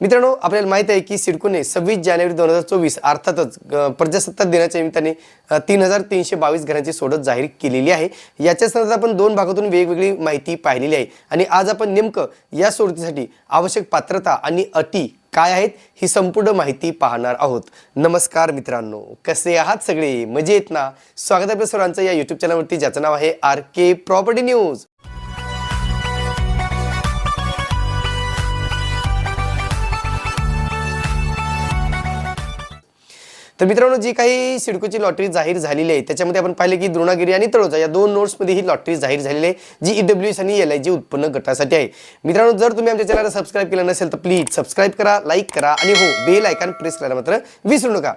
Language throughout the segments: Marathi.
मित्रांनो आपल्याला माहीत आहे की सिडकोने सव्वीस जानेवारी दोन हजार चोवीस अर्थातच प्रजासत्ताक दिनाच्या निमित्ताने तीन हजार तीनशे बावीस घरांची सोडत जाहीर केलेली आहे. याच्या संदर्भात आपण दोन भागातून वेगवेगळी माहिती पाहिलेली आहे. आणि आज आपण नेमकं या सोडतीसाठी आवश्यक पात्रता आणि अटी काय आहेत ही संपूर्ण माहिती पाहणार आहोत. नमस्कार मित्रांनो कसे आहात सगळे? मजेत ना? स्वागत आहे आपल्या सर्वांचं या युट्यूब चॅनलवरती ज्याचं नाव आहे आर के प्रॉपर्टी न्यूज. तर मित्रांनो जी काही सिडकोची लॉटरी जाहीर झालेली आहे त्याच्यामध्ये आपण पाहिले की द्रोणागिरी आणि तळोजा या दोन नोट्समध्ये ही लॉटरी जाहीर झालेली आहे जी ईडब्ल्यू एस आणि एल आय जी उत्पन्न गटासाठी आहे. मित्रांनो जर तुम्ही आमच्या चॅनलला सबस्क्राईब केलं नसेल तर प्लीज सबस्क्राईब करा लाईक करा आणि हो बेल आयकॉन प्रेस करायला मात्र विसरू नका.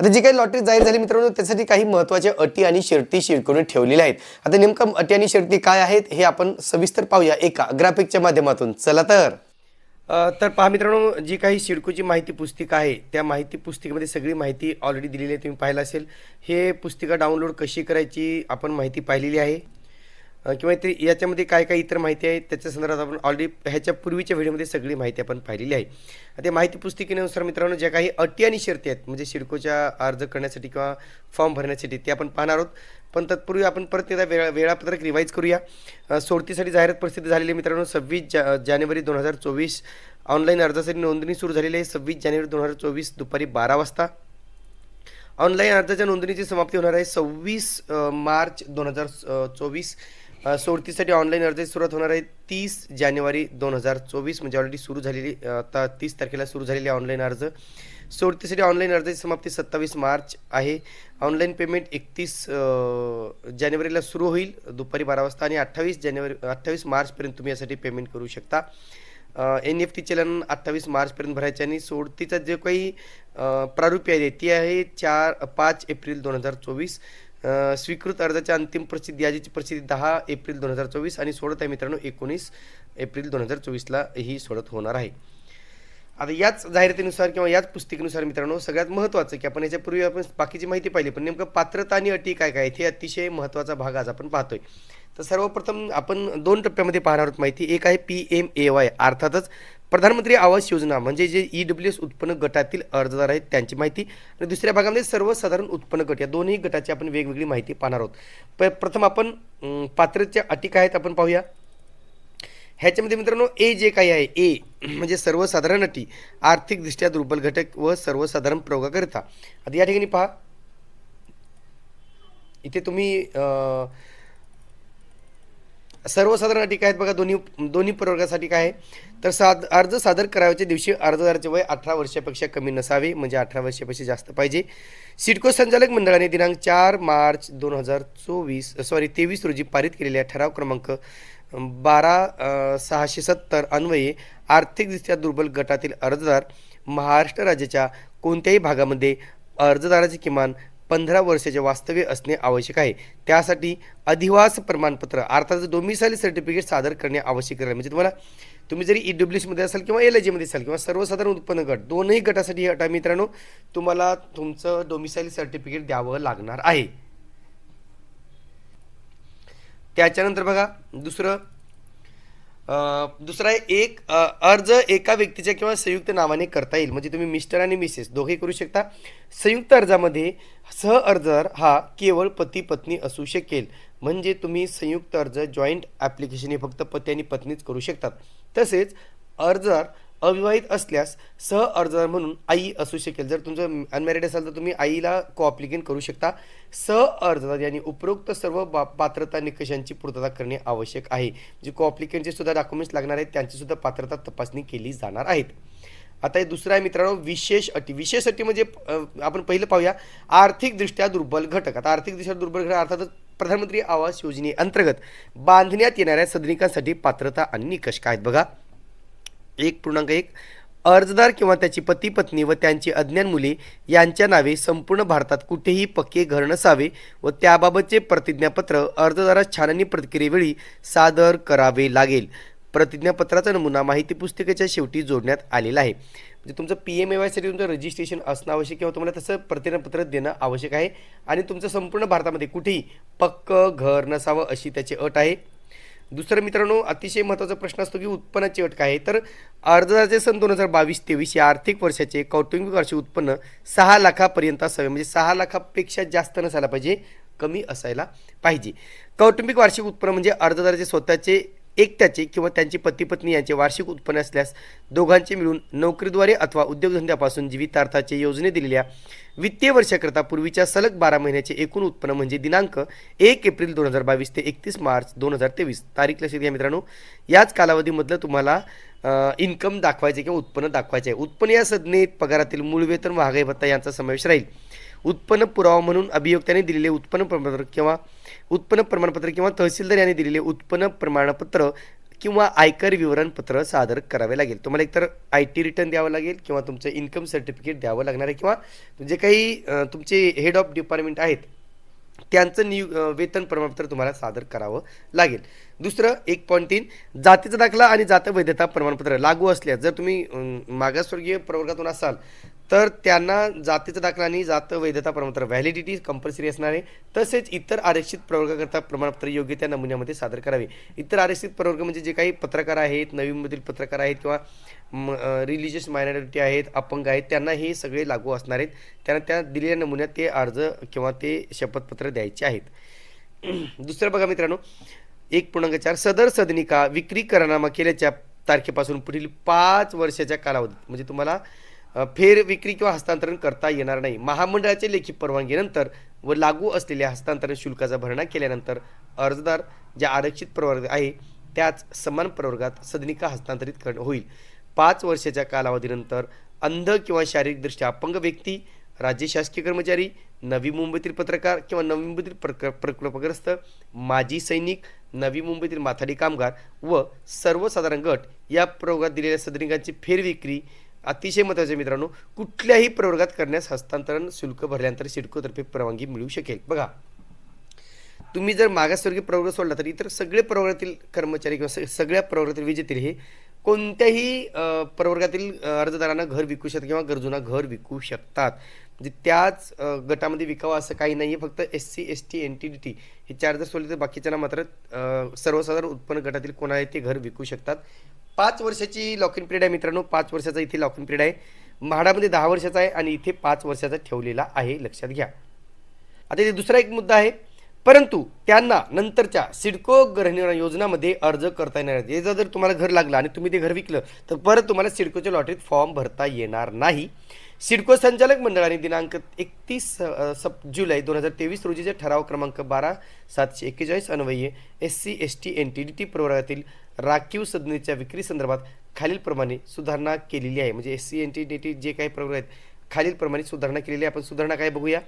आता जी काही लॉटरी जाहीर झाली मित्रांनो त्यासाठी काही महत्त्वाच्या अटी आणि शर्ती शिडकोने ठेवलेल्या आहेत. आता नेमकं अटी आणि शर्ती काय आहेत हे आपण सविस्तर पाहूया एका ग्राफिकच्या माध्यमातून. चला तर. तर पहा मित्रांनो जी काही सिडकोची माहिती पुस्तिका आहे त्या माहिती पुस्तिकेमध्ये सगळी माहिती ऑलरेडी दिलेली आहे तुम्ही पाहिलं असेल. हे पुस्तिका डाउनलोड कशी करायची आपण माहिती पाहिलेली आहे. किंवा ते याच्यामध्ये काय काय इतर माहिती आहे त्याच्या संदर्भात आपण ऑलरेडी ह्याच्या पूर्वीच्या व्हिडिओमध्ये सगळी माहिती आपण पाहिलेली आहे. त्या माहिती पुस्तिकेनुसार मित्रांनो ज्या काही अटी आणि शर्ती आहेत म्हणजे सिडकोच्या अर्ज करण्यासाठी किंवा फॉर्म भरण्यासाठी ते आपण पाहणार आहोत. पण तत्पूर्वी आपण परत एकदा वेळा वेळापत्रक रिवाईज करूया. सोडतीसाठी जाहिरात प्रसिद्ध झालेली मित्रांनो. सव्वीस जा जानेवारी दोन हजार चोवीस. ऑनलाईन अर्जासाठी नोंदणी सुरू झालेली आहे. सव्वीस जानेवारी दोन हजार चोवीस दुपारी बारा वाजता. ऑनलाईन अर्जाच्या नोंदणीची समाप्ती होणार आहे. सव्वीस मार्च दोन हजार चोवीस. सोडतीसाठी ऑनलाईन अर्जाची सुरुवात होणार आहे तीस जानेवारी दोन हजार चोवीस. म्हणजे ऑलरेडी सुरू झालेली आता तीस तारखेला सुरू झालेली ऑनलाईन अर्ज. सोडतीसाठी ऑनलाईन अर्जाची समाप्ती सत्तावीस मार्च आहे. ऑनलाईन पेमेंट एकतीस जानेवारीला सुरू होईल. दुपारी बारा वाजता आणि अठ्ठावीस जानेवारी अठ्ठावीस मार्चपर्यंत तुम्ही यासाठी पेमेंट करू शकता. एन एफ टी चलन अठ्ठावीस मार्चपर्यंत भरायचे आणि सोडतीचा जे काही प्रारूपी आहे ती आहे चार पाच एप्रिल दोन हजार चोवीस. स्वीकृत अर्जाच्या अंतिम प्रसिद्धी यादीची प्रसिद्धी दहा एप्रिल दोन हजार चोवीस आणि सोडत आहे मित्रांनो एकोणीस एप्रिल दोन हजार चोवीसला ही सोडत होणार आहे. आता याच जाहिरातीनुसार किंवा याच पुस्तिकेनुसार मित्रांनो सगळ्यात महत्त्वाचं की आपण याच्यापूर्वी आपण बाकीची माहिती पाहिली पण नेमकं पात्रता आणि अटी काय काय हे अतिशय महत्त्वाचा भाग आज आपण पाहतोय. तर सर्वप्रथम आपण दोन टप्प्यामध्ये पाहणार आहोत माहिती. एक आहे पी एम ए वाय अर्थातच प्रधानमंत्री आवास योजना म्हणजे जे ई डब्ल्यू एस उत्पन्न गटातील अर्जदार आहेत त्यांची माहिती. आणि दुसऱ्या भागामध्ये सर्वसाधारण उत्पन्न गट या दोन्ही गटाची आपण वेगवेगळी माहिती पाहणार आहोत. प प्रथम आपण पात्रच्या अटी काय आहेत आपण पाहूया. ह्याच्यामध्ये मित्रांनो ए जे काही आहे ए म्हणजे सर्वसाधारण अटी आर्थिकदृष्ट्या दुर्बल घटक व सर्वसाधारण प्रयोगाकरिता. आता या ठिकाणी पहा. इथे तुम्ही सर्वसाधारण अटी काय आहेत बघा दोन्ही दोन्ही प्रवर्गासाठी काय आहे? तर साद अर्ज सादर करावयाच्या दिवशी अर्जदाराचे वय अठरा वर्षापेक्षा कमी नसावे म्हणजे अठरा वर्षापेक्षा जास्त पाहिजे. सिडको संचालक मंडळाने दिनांक चार मार्च दोन हजार चोवीस सॉरी तेवीस रोजी पारित केलेल्या ठराव क्रमांक बारा सहाशे सत्तर अन्वये आर्थिकदृष्ट्या दुर्बल गटातील अर्जदार महाराष्ट्र राज्याच्या कोणत्याही भागामध्ये अर्जदाराचे किमान पंधरा वर्षाचे वास्तव्य असणे आवश्यक आहे. त्यासाठी अधिवास प्रमाणपत्र अर्थात डोमिसाईल सर्टिफिकेट सादर करणे आवश्यक आहे म्हणजे तुम्हाला तुम्ही जरी ई डब्ल्यू एसमध्ये असाल किंवा एल आय जीमध्ये असाल किंवा सर्वसाधारण उत्पन्न गट दोनही गटासाठी अटा मित्रांनो तुम्हाला तुमचं डोमिसाईल सर्टिफिकेट द्यावं लागणार आहे. त्याच्यानंतर बघा दुसरं दुसरा आहे एक अर्ज एका व्यक्तीच्या किंवा संयुक्त नावाने करता येईल. म्हणजे तुम्ही मिस्टर आणि मिसेस दोघे करू शकता. संयुक्त अर्जामध्ये सह अर्जदार हा केवळ पती पत्नी असू शकेल. म्हणजे तुम्ही संयुक्त अर्ज जॉईंट ॲप्लिकेशन हे फक्त पती आणि पत्नीच करू शकतात तसेच अर्जदार अविवाहित असल्यास सह अर्जदार म्हणून आई असू शकेल. जर तुमचं अनमॅरिड असाल तर तुम्ही आईला कॉप्लिकेन करू शकता. सह अर्जदार यांनी उपरोक्त सर्व बा पात्रता निकषांची पूर्तता करणे आवश्यक आहे. जे कॉप्लिकेनचे सुद्धा डॉक्युमेंट्स लागणार आहेत त्यांची सुद्धा पात्रता तपासणी केली जाणार आहेत. आता हे दुसरं आहे मित्रांनो विशेष अटी. विशेष अटी म्हणजे आपण पहिलं पाहूया. आर्थिकदृष्ट्या दुर्बल घटक. आता आर्थिकदृष्ट्या दुर्बल घटक अर्थातच प्रधानमंत्री आवास योजनेअंतर्गत बांधण्यात येणाऱ्या सदनिकांसाठी पात्रता आणि निकष काय आहेत बघा. एक पूर्णांक एक. अर्जदार किंवा त्याची पती पत्नी व त्यांची अज्ञान मुले यांच्या नावे संपूर्ण भारतात कुठेही पक्के घर नसावे व त्याबाबतचे प्रतिज्ञापत्र अर्जदारास छाननी प्रतिक्रियेवेळी सादर करावे लागेल. प्रतिज्ञापत्राचा नमुना माहिती पुस्तिकेच्या शेवटी जोडण्यात आलेला आहे. म्हणजे तुमचं पी एम ए वायसाठी तुमचं रजिस्ट्रेशन असणं आवश्यक किंवा तुम्हाला तसं प्रतिज्ञापत्र देणं आवश्यक आहे. आणि तुमचं संपूर्ण भारतामध्ये कुठेही पक्क घर नसावं अशी त्याची अट आहे. दुसरं मित्रांनो अतिशय महत्त्वाचा प्रश्न असतो की उत्पन्नाची अट काय आहे? तर अर्जदाराचे सन दोन हजार बावीस तेवीस या आर्थिक वर्षाचे कौटुंबिक वार्षिक उत्पन्न सहा लाखापर्यंत असावे. म्हणजे सहा लाखापेक्षा जास्त नसायला पाहिजे कमी असायला पाहिजे. कौटुंबिक वार्षिक उत्पन्न म्हणजे अर्जदाराचे स्वतःचे एकट्याचे किंवा त्यांची पती पत्नी यांचे वार्षिक उत्पन्न असल्यास दोघांचे मिळून नोकरीद्वारे अथवा उद्योगधंद्यापासून जीवितार्थाचे योजने दिलेल्या वित्तीय वर्षाकरता पूर्वीच्या सलग बारा महिन्याचे एकूण उत्पन्न म्हणजे दिनांक एक एप्रिल दोन हजार बावीस ते एकतीस मार्च दोन हजार तेवीस. तारीख लक्षात घ्या मित्रांनो. याच कालावधीमधलं तुम्हाला इन्कम दाखवायचे किंवा उत्पन्न दाखवायचे आहे. उत्पन्न या संज्ञेत पगारातील मूळ वेतन महागाई भत्ता यांचा समावेश राहील. उत्पन्न पुरावा म्हणून अभियोक्त्याने दिलेले उत्पन्न प्रमाणपत्र किंवा उत्पन्न प्रमाणपत्र किंवा तहसीलदार यांनी दिलेले उत्पन्न प्रमाणपत्र किंवा आयकर विवरणपत्र सादर करावे लागेल. तुम्हाला एकतर आय टी रिटर्न द्यावं लागेल किंवा तुमचं इन्कम सर्टिफिकेट द्यावं लागणार आहे किंवा जे काही तुमचे हेड ऑफ डिपार्टमेंट आहेत त्यांचं नियु वेतन प्रमाणपत्र तुम्हाला सादर करावं लागेल. दुसरं एक पॉईंट तीन जातीचा दाखला आणि जात वैधता प्रमाणपत्र लागू असल्यास जर तुम्ही मागासवर्गीय प्रवर्गातून असाल तर त्यांना जातीचा दाखला आणि जात वैधता प्रमाणपत्र व्हॅलिडिटी कंपल्सरी असणार आहे. तसेच इतर आरक्षित प्रवर्गाकरता प्रमाणपत्र योग्य त्या नमुन्यामध्ये सादर करावे. इतर आरक्षित प्रवर्ग म्हणजे जे काही पत्रकार आहेत नवीनमधील पत्रकार आहेत किंवा रिलिजियस मायनॉरिटी आहेत अपंग आहेत त्यांना हे सगळे लागू असणार आहेत. त्यांना त्या दिलेल्या नमुन्यात ते अर्ज किंवा ते शपथपत्र द्यायचे आहेत. दुसरं बघा मित्रांनो एक पूर्णांक चार. सदर सदनिका विक्री करारनामा केल्याच्या तारखेपासून पुढील पाच वर्षाच्या कालावधीत. म्हणजे तुम्हाला फेर विक्री किंवा हस्तांतरण करता येणार नाही. महामंडळाच्या लेखी परवानगीनंतर व लागू असलेल्या हस्तांतरण शुल्काचा भरणा केल्यानंतर अर्जदार ज्या आरक्षित प्रवर्ग आहे त्याच समान प्रवर्गात सदनिका हस्तांतरित कर होईल. पाच वर्षाच्या कालावधीनंतर अंध किंवा शारीरिकदृष्ट्या अपंग व्यक्ती राज्य शासकीय कर्मचारी नवी मुंबईतील पत्रकार किंवा नवी मुंबईतील प्रक प्रकल्पग्रस्त माजी सैनिक नवी मुंबईतील माथाडी कामगार व सर्वसाधारण गट या प्रवर्गात दिलेल्या सदनिकांची फेरविक्री अतिशय महत्त्वाचे मित्रांनो. कुठल्याही प्रवर्गात करण्यास हस्तांतरण शुल्क भरल्यानंतर सिडकोतर्फे परवानगी मिळू शकेल. बघा तुम्ही जर मागासवर्गीय प्रवर्ग सोडला तर इतर सगळे प्रवर्गातील कर्मचारी किंवा स- सगळ्या प्रवर्गातील विजेते हे कोणत्याही प्रवर्गातील अर्जदारांना घर विकू शकतात किंवा गरजूंना घर विकू शकतात. म्हणजे त्याच गटामध्ये विकावं असं काही नाही आहे फक्त S C S T N T D T. हे चार जर सोडले तर बाकीच्यांना मात्र सर्वसाधारण उत्पन्न गटातील कोणाला ते घर विकू शकतात. पाच वर्षाची लॉक इन पिरियड आहे मित्रांनो. पाच वर्षाचा इथे लॉक इन पिरियड आहे. म्हाडामध्ये दहा वर्षाचा आहे आणि इथे पाच वर्षाचा ठेवलेला आहे. लक्षात घ्या. आता इथे दुसरा एक मुद्दा आहे. परंतु त्यांना नंतरच्या सिडको गृहनिर्माण योजनामध्ये अर्ज करता येणार नाही. जर तुम्हाला घर लागलं आणि तुम्ही ते घर विकलं तर परत तुम्हाला सिडकोच्या लॉटरीत फॉर्म भरता येणार नाही. सिडको संचालक मंडळाने दिनांक एकतीस सप जुलै दोन हजार तेवीस रोजीचे ठराव क्रमांक बारा सातशे एक्केचाळीस अन्वये S C S T N T D T प्रवर्गातील राखीव संज्ञेच्या विक्री संदर्भात खालीलप्रमाणे सुधारणा केलेली आहे. म्हणजे S C N T D T जे काही प्रवर्ग आहेत खालीलप्रमाणे सुधारणा केलेली आहे. आपण सुधारणा काय बघूया?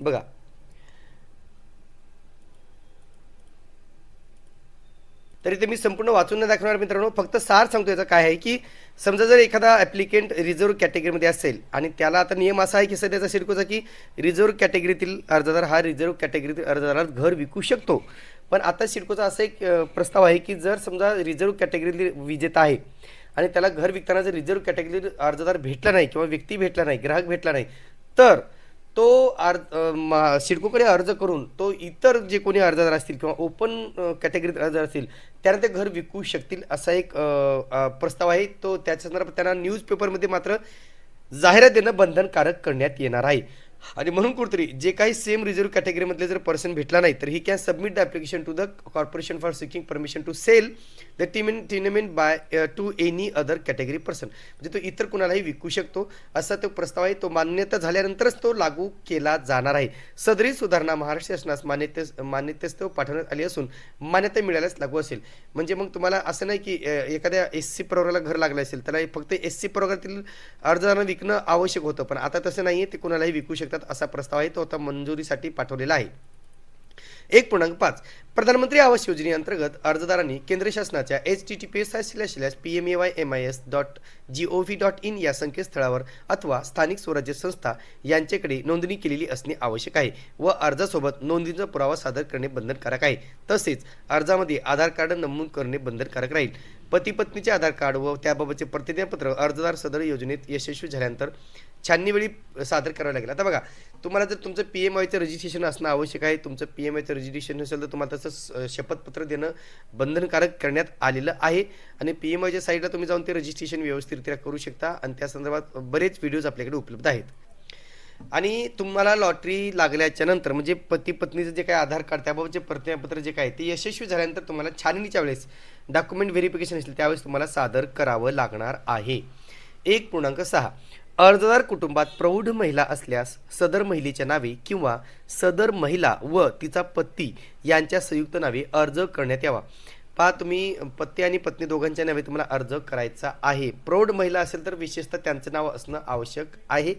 बघा तरी ते मी संपूर्ण वाचून नाही दाखवणार मित्रांनो. फक्त सार सांगतो याचा काय आहे की समजा जर एखादा ॲप्लिकेंट रिझर्व्ह कॅटेगरीमध्ये असेल आणि त्याला आता नियम असा आहे की सध्याचा सिडकोचा की रिझर्व्ह कॅटेगरीतील अर्जदार हा रिझर्व्ह कॅटेगरीतील अर्जदाराला घर विकू शकतो. पण आता सिडकोचा असा एक प्रस्ताव आहे की जर समजा रिझर्व्ह कॅटेगरीतील विजेता आहे आणि त्याला घर विकताना जर रिझर्व्ह कॅटेगरी अर्जदार भेटला नाही किंवा व्यक्ती भेटला नाही ग्राहक भेटला नाही तर तो अर्ज मा- सिडकोकडे अर्ज करून तो इतर जे कोणी अर्जदार असतील किंवा ओपन कॅटेगरीत अर्जदार असतील त्यांना ते घर विकू शकतील असा एक प्रस्ताव आहे. तो त्याच्या संदर्भात त्यांना न्यूजपेपरमध्ये मात्र जाहिरात देणं बंधनकारक करण्यात येणार आहे. आणि म्हणून कुठतरी जे काही सेम रिझर्व्ह कॅटेगरीमधले जर पर्सन भेटला नाही तर he can submit the application to the corporation for seeking permission to sell the टिमेन tenement by to any other category person म्हणजे तो इतर कुणालाही विकू शकतो. असा तो प्रस्ताव आहे तो मान्यता झाल्यानंतरच तो लागू केला जाणार आहे. सदरी सुधारणा महाराष्ट्र शासनास मान्यते मान्यतेस्तव पाठवण्यात आली असून मान्यता मिळाल्यास लागू असेल. म्हणजे मग तुम्हाला असं नाही की एखाद्या एस सी प्रवर्गाला घर लागलं असेल त्याला फक्त एस सी प्रवर्गातील अर्जदारांना विकणं आवश्यक होतं. पण आता तसं नाही आहे ते कुणालाही विकू शकतात असा प्रस्ताव आहे तो आता मंजुरीसाठी पाठवलेला आहे. एक पूर्णांक पाच. प्रधानमंत्री आवास योजनेअंतर्गत अर्जदारांनी केंद्र शासनाच्या H T T P S I slash slash P M A Y M I S dot G O V dot in या संकेतस्थळावर अथवा स्थानिक स्वराज्य संस्था यांच्याकडे नोंदणी केलेली असणे आवश्यक आहे व अर्जासोबत नोंदणीचा पुरावा सादर करणे बंधनकारक आहे. तसेच अर्जामध्ये आधार कार्ड नमूद करणे बंधनकारक राहील. पती पत्नीचे आधार कार्ड व त्याबाबतचे प्रतिज्ञापत्र अर्जदार सदर योजनेत यशस्वी झाल्यानंतर छाननीवेळी सादर करावं लागेल. आता बघा तुम्हाला जर तुमचं पी एम आयचं रजिस्ट्रेशन असणं आवश्यक आहे तुमचं पी एम आयचं रजिस्ट्रेशन असेल तर तुम्हाला तसं स- शपथपत्र देणं बंधनकारक करण्यात आलेलं आहे. आणि पी एम आयच्या साईडला तुम्ही जाऊन ते रजिस्ट्रेशन व्यवस्थितरित्या करू शकता. आणि त्या संदर्भात बरेच व्हिडिओज आपल्याकडे उपलब्ध आहेत. आणि तुम्हाला लॉटरी लागल्याच्या नंतर म्हणजे पती पत्नीचं जे काय आधार कार्ड त्याबाबतचे प्रतिज्ञापत्र जे काय ते यशस्वी झाल्यानंतर तुम्हाला छाननीच्या वेळेस डॉक्युमेंट व्हेरिफिकेशन असेल त्यावेळेस तुम्हाला सादर करावं लागणार आहे. एक पूर्णांक सहा. अर्जदार कुटुंबात प्रौढ महिला असल्यास सदर महिलेच्या नावे किंवा सदर महिला व तिचा पती यांच्या संयुक्त नावे अर्ज करण्यात यावा. पहा तुम्ही पती आणि पत्नी दोघांच्या नावे तुम्हाला अर्ज करायचा आहे. प्रौढ महिला असेल तर विशेषतः त्यांचं नाव असणं आवश्यक आहे.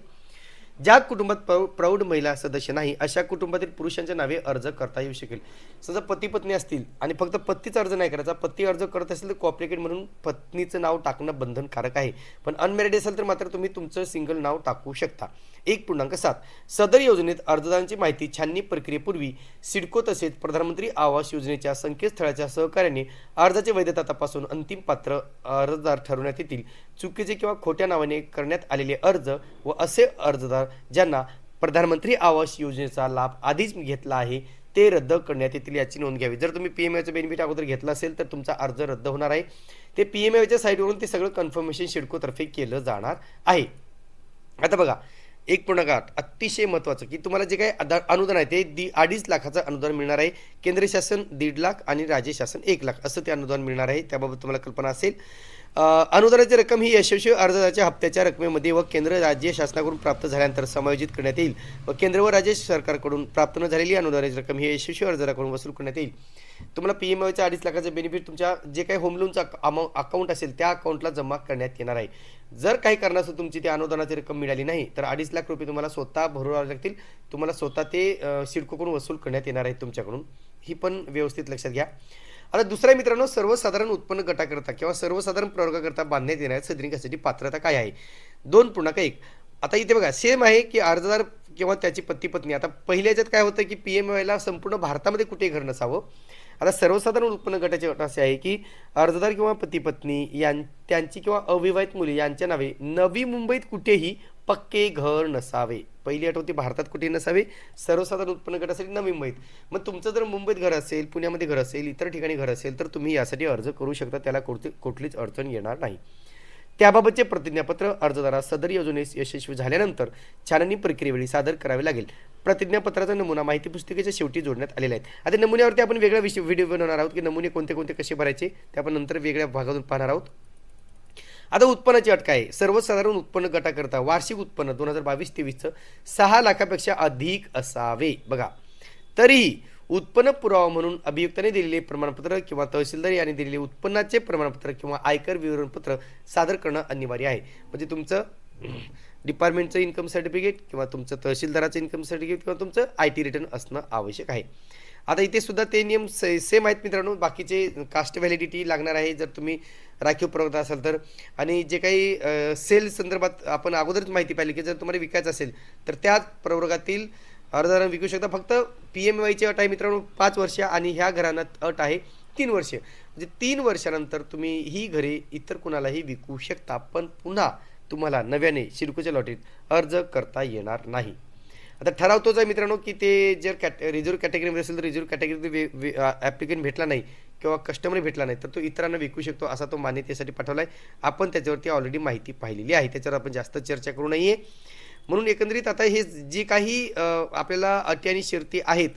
ज्या कुटुंबात प्रौढ महिला सदस्य नाही अशा कुटुंबातील पुरुषांच्या नावे अर्ज करता येऊ शकेल. समजा पती पत्नी असतील आणि फक्त पत्तीचा अर्ज नाही करायचा पती अर्ज करत असेल तर कॉप्लिकेट म्हणून पत्नीचं नाव टाकणं बंधनकारक आहे. पण अनमॅरिड असेल तर मात्र तुम्ही तुमचं सिंगल नाव टाकू शकता. एक पूर्णांक सात. सदर योजनेत अर्जदारांची माहिती छाननी प्रक्रियेपूर्वी सिडको तसेच प्रधानमंत्री आवास योजनेच्या संकेतस्थळाच्या सहकार्याने अर्जाची वैधता तपासून अंतिम पात्र अर्जदार ठरवण्यात येतील. चुकीचे किंवा खोट्या नावाने करण्यात आलेले अर्ज व असे अर्जदार ज्यांना प्रधानमंत्री आवास योजनेचा लाभ आधीच घेतला आहे ते रद्द करण्यात येतील याची नोंद घ्यावी. जर तुम्ही पी एम आयचं बेनिफिट अगोदर घेतलं असेल तर तुमचा अर्ज रद्द होणार आहे. ते पी एम आयच्या साईटवरून ते सगळं कन्फर्मेशन शिडकोतर्फे केलं जाणार आहे. आता बघा एक पूर्णांक अतिशय महत्त्वाचं की तुम्हाला जे काही अदा- अनुदान आहे ते दि अडीच लाखाचं अनुदान मिळणार आहे. केंद्र शासन दीड लाख आणि राज्य शासन एक लाख असं ते अनुदान मिळणार आहे. त्याबाबत तुम्हाला कल्पना असेल. अनुदानाची रक्कम ही यशस्वी अर्जदाराच्या हप्त्याच्या रकमेमध्ये व केंद्र राज्य शासनाकडून प्राप्त झाल्यानंतर समायोजित करण्यात येईल व केंद्र व राज्य सरकारकडून प्राप्त न झालेली अनुदानाची रक्कम ही यशस्वी अर्जदाराकडून वसूल करण्यात येईल. तुम्हाला पी एम आयच्या अडीच लाखाचं बेनिफिट तुमच्या जे काही होम लोनचं अमाऊ अकाउंट असेल त्या अकाउंटला जमा करण्यात येणार आहे. जर काही कारणास्तव तुमची ती अनुदानाची रक्कम मिळाली नाही तर अडीच लाख रुपये तुम्हाला स्वतः भरावे लागतील. तुम्हाला स्वतः ते सिडकोकडून वसूल करण्यात येणार आहे तुमच्याकडून. ही पण व्यवस्थित लक्षात घ्या. आता दुसऱ्या मित्रांनो सर्वसाधारण उत्पन्न गटाकरता किंवा सर्वसाधारण प्रवर्गाकरता बांधण्यात येणाऱ्या सदनिकासाठी पात्रता काय आहे? दोन पूर्णांक एक. आता इथे बघा सेम आहे की अर्जदार किंवा त्याची पती पत्नी आता पहिल्या याच्यात काय होतं की पी एम वायला संपूर्ण भारतामध्ये कुठेही घर नसावं? आता सर्वसाधारण उत्पन्न गटाचे अट असे आहे की अर्जदार किंवा पती पत्नी यां त्यांची किंवा अविवाहित मुली यांच्या नावे नवी मुंबईत कुठेही पक्के घर नसावे. पहिली अट होती भारतात कुठेही नसावे? सर्वसाधारण उत्पन्न गटासाठी नवी मुंबईत. मग तुमचं जर मुंबईत घर असेल पुण्यामध्ये घर असेल इतर ठिकाणी घर असेल तर तुम्ही यासाठी अर्ज करू शकता. त्याला कोणती कुठलीच अडचण येणार नाही. त्याबाबतचे प्रतिज्ञापत्र अर्जदारास सदर योजनेस यशस्वी झाल्यानंतर छाननी प्रक्रियेवेळी सादर करावे लागेल. प्रतिज्ञापत्राचा नमुना माहिती पुस्तिकेच्या शेवटी जोडण्यात आलेला आहे. आता नमुन्यावरती आपण वेगळा विषय व्हिडिओ बनवणार आहोत की नमुने कोणते कोणते कसे भरायचे? ते आपण नंतर वेगळ्या भागातून पाहणार आहोत. आता उत्पन्नाची अट काय आहे? सर्वसाधारण उत्पन्न गटाकरता वार्षिक उत्पन्न दोन हजार बावीस तेवीसचं सहा लाखापेक्षा अधिक असावे. बघा. तरीही उत्पन्न पुरावा म्हणून अभियुक्ताने दिलेले प्रमाणपत्र किंवा तहसीलदार यांनी दिलेले उत्पन्नाचे प्रमाणपत्र किंवा आयकर विवरणपत्र सादर करणं अनिवार्य आहे. म्हणजे तुमचं डिपार्टमेंटचं इन्कम सर्टिफिकेट किंवा तुमचं तहसीलदाराचं इन्कम सर्टिफिकेट किंवा तुमचं आय टी रिटर्न असणं आवश्यक आहे. आता इथे सुद्धा ते नियम से सेम आहेत मित्रांनो. बाकीचे कास्ट व्हॅलिडिटी लागणार आहे जर तुम्ही राखीव प्रवर्ग असाल तर. आणि जे काही सेल संदर्भात आपण अगोदरच माहिती पाहिली की जर तुम्हाला विकायचं असेल तर त्याच प्रवर्गातील अर्जदारांना विकू शकता. फक्त पी एम वायची अट आहे मित्रांनो पाच वर्ष आणि ह्या घरांना अट आहे तीन वर्ष. म्हणजे तीन वर्षानंतर तुम्ही ही घरे इतर कुणालाही विकू शकता पण पुन्हा तुम्हाला नव्याने शिडकोच्या लॉटरीत अर्ज करता येणार नाही. आता ठरवतोच आहे मित्रांनो की ते जर कॅट रिझर्व कॅटेगरीमध्ये असेल तर रिझर्व कॅटेगरी ॲप्लिकेंट भेटला नाही किंवा कस्टमर भेटला नाही तर तो इतरांना विकू शकतो असा तो मान्यतेसाठी पाठवला आहे आपण त्याच्यावरती ऑलरेडी माहिती पाहिलेली आहे. त्याच्यावर आपण जास्त चर्चा करू नये म्हणून एकंदरीत आता हे जी काही आपल्याला अटी आणि शर्ती आहेत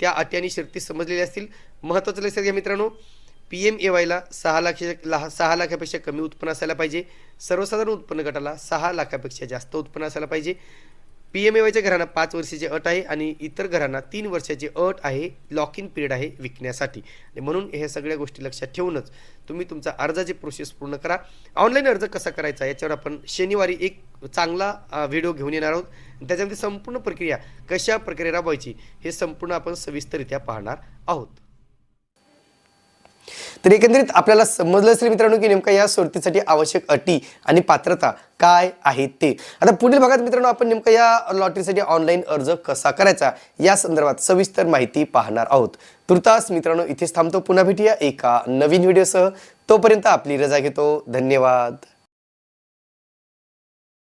त्या अटी आणि शर्ती समजलेल्या असतील. महत्त्वाचं लक्षात घ्या मित्रांनो पी एम ए वायला सहा लाख ला सहा लाखापेक्षा कमी उत्पन्न असायला पाहिजे. सर्वसाधारण उत्पन्न गटाला सहा लाखापेक्षा जास्त उत्पन्न असायला पाहिजे. पी एम ए वायच्या घरांना पाच वर्षाची अट आहे आणि इतर घरांना तीन वर्षाची अट आहे लॉक इन पिरियड आहे विकण्यासाठी. आणि म्हणून ह्या सगळ्या गोष्टी लक्षात ठेवूनच तुम्ही तुमचा अर्जाची प्रोसेस पूर्ण करा. ऑनलाईन अर्ज कसा करायचा याच्यावर आपण शनिवारी एक चांगला व्हिडिओ घेऊन येणार आहोत. त्याच्यामध्ये संपूर्ण प्रक्रिया कशा प्रकारे राबवायची हे संपूर्ण आपण सविस्तरित्या पाहणार आहोत. तर एकंदरीत आपल्याला समजलं असेल मित्रांनो की नेमका या सोडतीसाठी आवश्यक अटी आणि पात्रता काय आहेत ते. आता पुढील भागात मित्रांनो आपण नेमका या लॉटरीसाठी ऑनलाईन अर्ज कसा करायचा या संदर्भात सविस्तर माहिती पाहणार आहोत. तुर्तास मित्रांनो इथेच थांबतो. पुन्हा भेटूया एका नवीन व्हिडिओसह. तोपर्यंत आपली रजा घेतो. धन्यवाद.